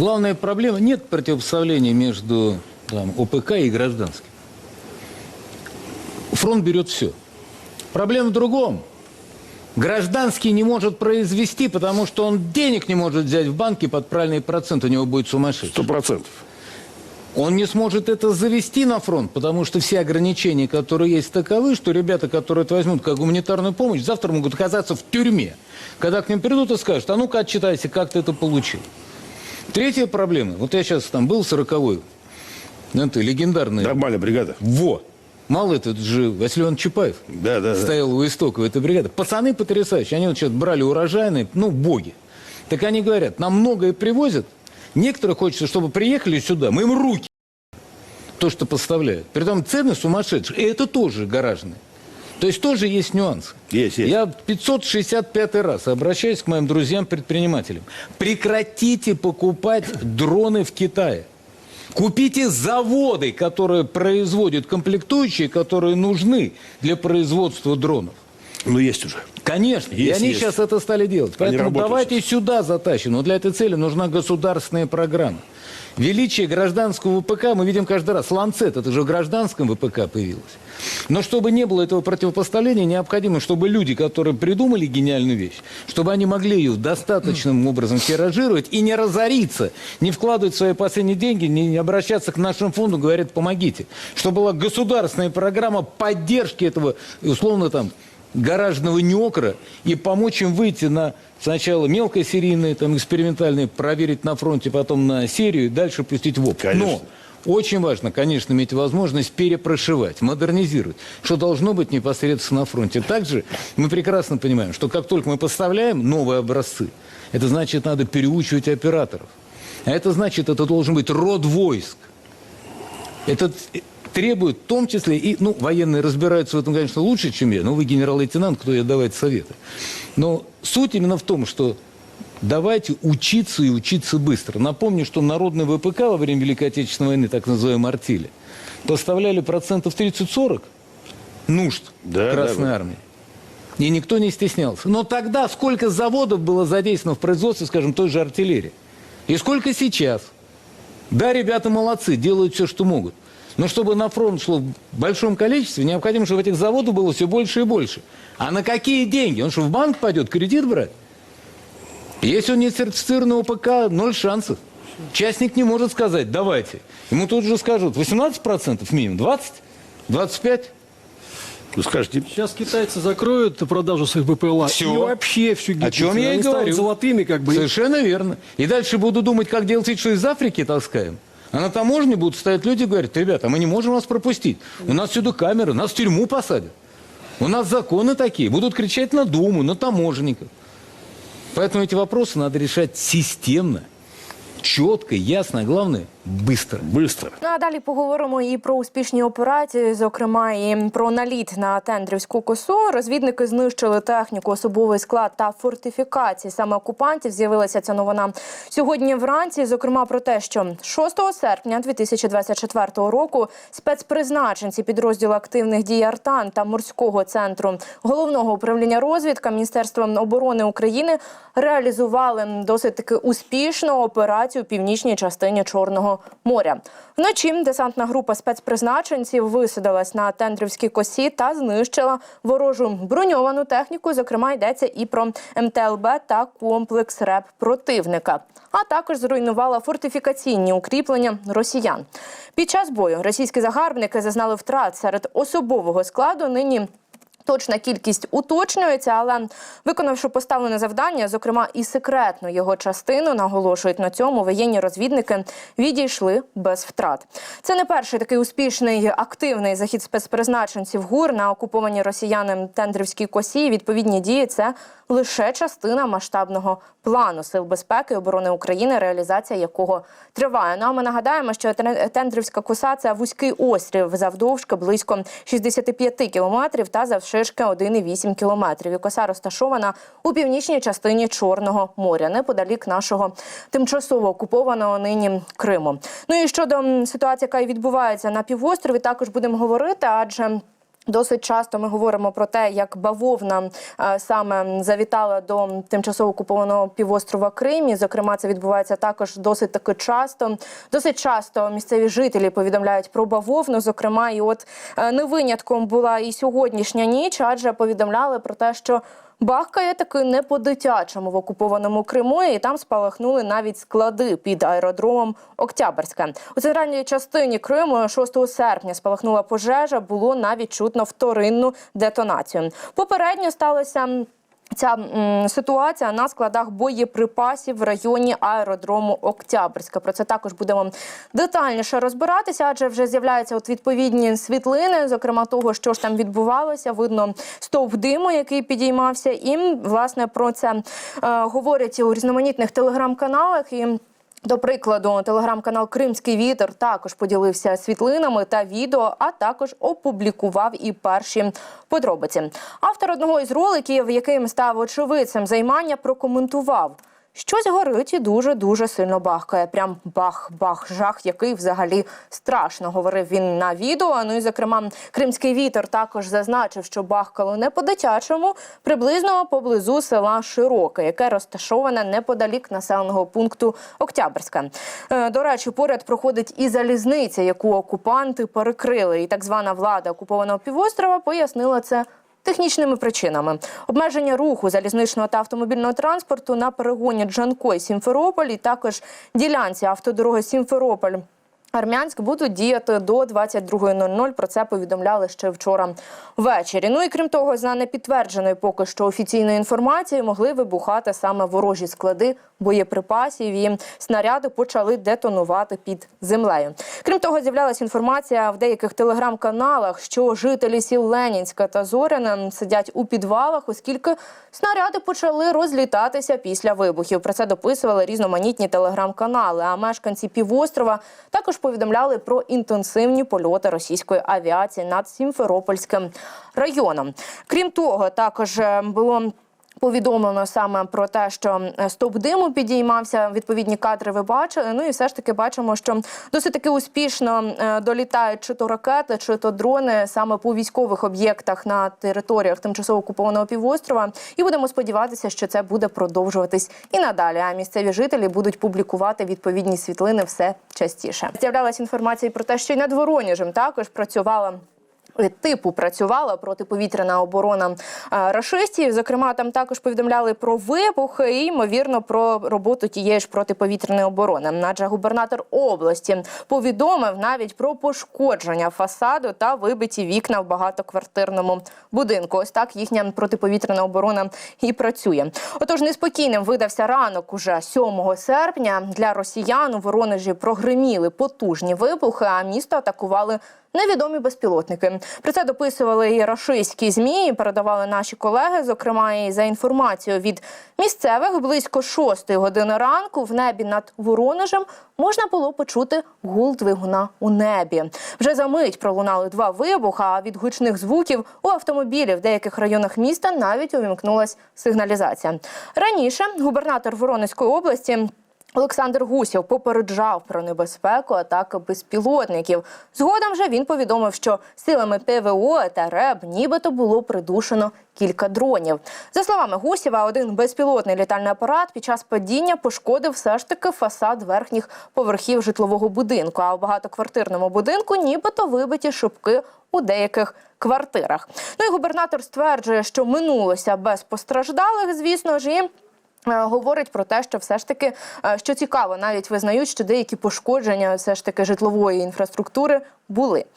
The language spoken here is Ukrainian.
Главная проблема – нет противопоставления между там, ОПК и гражданским. Фронт берет все. Проблема в другом. Гражданский не может произвести, потому что он денег не может взять в банке под правильный процент, у него будет сумасшедший. Сто процентов. Он не сможет это завести на фронт, потому что все ограничения, которые есть, таковы, что ребята, которые это возьмут как гуманитарную помощь, завтра могут оказаться в тюрьме. Когда к ним придут и скажут, а ну-ка отчитайся, как ты это получил. Третья проблема. Вот я сейчас там был, сороковой. Это легендарный. Нормальная бригада. Во! Мало это это же Василий Иванович Чапаев Да, да, да. стоял у истоков этой бригады. Пацаны потрясающие. Они вот сейчас брали урожайные, ну, боги. Так они говорят, нам многое привозят. Некоторые хочется, чтобы приехали сюда, мы им руки то, что поставляют. Притом цены сумасшедшие. И это тоже гаражные. То есть тоже есть нюансы. Есть, есть. Я 565 раз обращаюсь к моим друзьям-предпринимателям. Прекратите покупать дроны в Китае. Купите заводы, которые производят комплектующие, которые нужны для производства дронов. Ну, есть уже. Конечно, и Есть, они есть. сейчас это стали делать. Поэтому работают давайте сюда затащим. Но для этой цели нужна государственная программа. Величие гражданского ВПК мы видим каждый раз. Ланцет, это же в гражданском ВПК появилось. Но чтобы не было этого противопоставления, необходимо, чтобы люди, которые придумали гениальную вещь, чтобы они могли ее достаточным образом тиражировать и не разориться, не вкладывать свои последние деньги, не обращаться к нашему фонду, говорят, помогите. Чтобы была государственная программа поддержки этого, условно там, гаражного неокра и помочь им выйти на сначала мелкосерийные, там, экспериментальные, проверить на фронте, потом на серию, и дальше пустить в оп. Конечно. Но очень важно, конечно, иметь возможность перепрошивать, модернизировать, что должно быть непосредственно на фронте. Также мы прекрасно понимаем, что как только мы поставляем новые образцы, это значит, надо переучивать операторов. А это значит, это должен быть род войск. Это требует в том числе, и, ну, военные разбираются в этом, конечно, лучше, чем я, но вы генерал-лейтенант, кто я давать советы. Но суть именно в том, что давайте учиться и учиться быстро. Напомню, что народный ВПК во время Великой Отечественной войны, так называемой артели, поставляли процентов 30-40 нужд Да, Красной да. Армии. И никто не стеснялся. Но тогда сколько заводов было задействовано в производстве, скажем, той же артиллерии? И сколько сейчас? Да, ребята молодцы, делают все, что могут. Но чтобы на фронт шло в большом количестве, необходимо, чтобы этих заводов было все больше и больше. А на какие деньги? Он что, в банк пойдет кредит брать? Если он не сертифицированный ОПК, ноль шансов. Частник не может сказать, давайте. Ему тут же скажут, 18% минимум, 20, 25. Вы скажете, Сейчас китайцы закроют продажу своих БПЛА. Всё. И вообще все О чем я и говорю. золотыми, как бы. Совершенно верно. И дальше буду думать, как делать вид, что из Африки таскаем. А на таможне будут стоять люди и говорят, ребята, мы не можем вас пропустить. У нас сюда камеры, нас в тюрьму посадят. У нас законы такие. Будут кричать на Думу, на таможенников. Поэтому эти вопросы надо решать системно, четко, ясно, а главное – быстро. быстро. Ну а далі поговоримо і про успішні операції, зокрема і про наліт на тендрівську косу. Розвідники знищили техніку, особовий склад та фортифікації. Саме окупантів з'явилася ця новина сьогодні вранці. Зокрема, про те, що 6 серпня 2024 року спецпризначенці підрозділу активних дій Артан та морського центру головного управління розвідка Міністерства оборони України реалізували досить таки успішну операцію у північній частині Чорного моря. Вночі десантна група спецпризначенців висадилась на тендрівській косі та знищила ворожу броньовану техніку. Зокрема, йдеться і про МТЛБ та комплекс РЕП противника. А також зруйнувала фортифікаційні укріплення росіян. Під час бою російські загарбники зазнали втрат серед особового складу. Нині Точна кількість уточнюється, але виконавши поставлене завдання, зокрема і секретну його частину, наголошують на цьому воєнні розвідники відійшли без втрат. Це не перший такий успішний активний захід спецпризначенців ГУР на окупованій росіянам Тендрівській косі. Відповідні дії це лише частина масштабного плану сил безпеки і оборони України, реалізація якого триває. Ну а ми нагадаємо, що Тен- Тендрівська коса це вузький острів завдовжки близько 65 кілометрів та завширшки 1,8 кілометрів. І коса розташована у північній частині Чорного моря, неподалік нашого тимчасово окупованого нині Криму. Ну і щодо ситуації, яка відбувається на півострові, також будемо говорити, адже. Досить часто ми говоримо про те, як бавовна е, саме завітала до тимчасово окупованого півострова Крим. І, зокрема, це відбувається також досить таки часто. Досить часто місцеві жителі повідомляють про бавовну. Зокрема, і от е, не винятком була і сьогоднішня ніч, адже повідомляли про те, що Бахкає таки не по-дитячому в окупованому Криму, і там спалахнули навіть склади під аеродромом Октябрьське. У центральній частині Криму 6 серпня спалахнула пожежа. Було навіть чутно вторинну детонацію. Попередньо сталося. Ця ситуація на складах боєприпасів в районі аеродрому Октябрьська. Про це також будемо детальніше розбиратися, адже вже з'являються от відповідні світлини, зокрема того, що ж там відбувалося. Видно стовп диму, який підіймався, і власне про це е, говорять у різноманітних телеграм-каналах. І до прикладу, телеграм-канал Кримський вітер також поділився світлинами та відео, а також опублікував і перші подробиці. Автор одного із роликів, яким став очевидцем займання, прокоментував. Щось горить і дуже дуже сильно бахкає. Прям бах-бах, жах, який взагалі страшно. Говорив він на відео. Ну і зокрема, кримський вітер також зазначив, що бахкало не по-дитячому, приблизно поблизу села Широке, яке розташоване неподалік населеного пункту Октябрьська. Е, До речі, поряд проходить і залізниця, яку окупанти перекрили. І так звана влада окупованого півострова пояснила це Технічними причинами обмеження руху залізничного та автомобільного транспорту на перегоні Джанкой Сімферополь і також ділянці автодороги Сімферополь. Армянськ будуть діяти до 22.00. Про це повідомляли ще вчора ввечері. Ну і крім того, за непідтвердженою поки що офіційною інформацією могли вибухати саме ворожі склади боєприпасів. І снаряди почали детонувати під землею. Крім того, з'являлася інформація в деяких телеграм-каналах, що жителі сіл Ленінська та Зоряна сидять у підвалах, оскільки снаряди почали розлітатися після вибухів. Про це дописували різноманітні телеграм-канали. А мешканці півострова також повідомляли про інтенсивні польоти російської авіації над Сімферопольським районом. Крім того, також е, було. Повідомлено саме про те, що стовп диму підіймався. Відповідні кадри ви бачили. Ну і все ж таки бачимо, що досить таки успішно е, долітають чи то ракети, чи то дрони саме по військових об'єктах на територіях тимчасово окупованого півострова. І будемо сподіватися, що це буде продовжуватись і надалі. А місцеві жителі будуть публікувати відповідні світлини все частіше. З'являлася інформація про те, що й над Воронежем також працювала. Типу працювала протиповітряна оборона е, рашистів. Зокрема, там також повідомляли про вибухи і ймовірно про роботу тієї ж протиповітряної оборони. Адже губернатор області повідомив навіть про пошкодження фасаду та вибиті вікна в багатоквартирному будинку. Ось так їхня протиповітряна оборона і працює. Отож, неспокійним видався ранок уже 7 серпня. Для росіян у Воронежі прогриміли потужні вибухи, а місто атакували невідомі безпілотники. Про це дописували і рашистські змі, і передавали наші колеги. Зокрема, і за інформацією від місцевих близько 6 години ранку в небі над Воронежем можна було почути гул двигуна у небі. Вже за мить пролунали два вибуха. А від гучних звуків у автомобілі в деяких районах міста навіть увімкнулась сигналізація. Раніше губернатор Воронезької області. Олександр Гусєв попереджав про небезпеку атаки безпілотників. Згодом же він повідомив, що силами ПВО та РЕБ нібито було придушено кілька дронів. За словами Гусєва, один безпілотний літальний апарат під час падіння пошкодив все ж таки фасад верхніх поверхів житлового будинку. А в багатоквартирному будинку нібито вибиті шибки у деяких квартирах. Ну і губернатор стверджує, що минулося без постраждалих, звісно ж. і Говорить про те, що все ж таки, е, що цікаво, навіть визнають, що деякі пошкодження все ж таки житлової інфраструктури були.